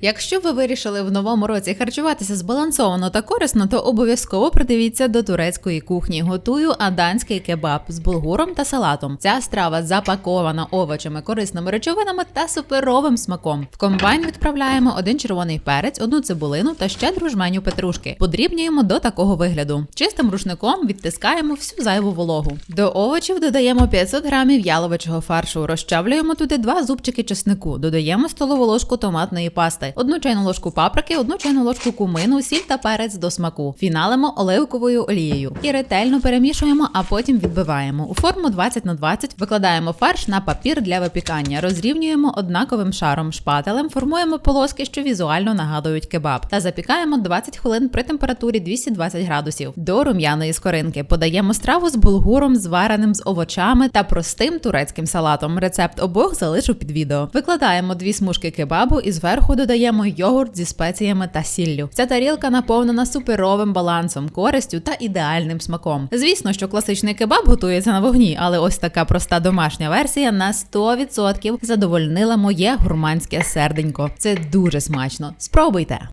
Якщо ви вирішили в новому році харчуватися збалансовано та корисно, то обов'язково придивіться до турецької кухні. Готую аданський кебаб з булгуром та салатом. Ця страва запакована овочами, корисними речовинами та суперовим смаком. В комбайн відправляємо один червоний перець, одну цибулину та щедру жменю петрушки. Подрібнюємо до такого вигляду. Чистим рушником відтискаємо всю зайву вологу. До овочів додаємо 500 грамів яловичого фаршу. Розчавлюємо туди два зубчики чеснику. Додаємо столову ложку томатної пасти, одну чайну ложку паприки, одну чайну ложку кумину, сіль та перець до смаку. Фіналимо оливковою олією і ретельно перемішуємо, а потім відбиваємо. У форму 20 на 20 викладаємо фарш на папір для випікання, розрівнюємо однаковим шаром шпателем, формуємо полоски, що візуально нагадують кебаб, та запікаємо 20 хвилин при температурі 220 градусів. До рум'яної скоринки подаємо страву з булгуром, звареним з овочами та простим турецьким салатом. Рецепт обох залишу під відео. Викладаємо дві смужки кебабу і зверху додаємо йогурт зі спеціями та сіллю. Ця тарілка наповнена суперовим балансом, користю та ідеальним смаком. Звісно, що класичний кебаб готується на вогні, але ось така проста домашня версія на 100% задовольнила моє гурманське серденько. Це дуже смачно. Спробуйте!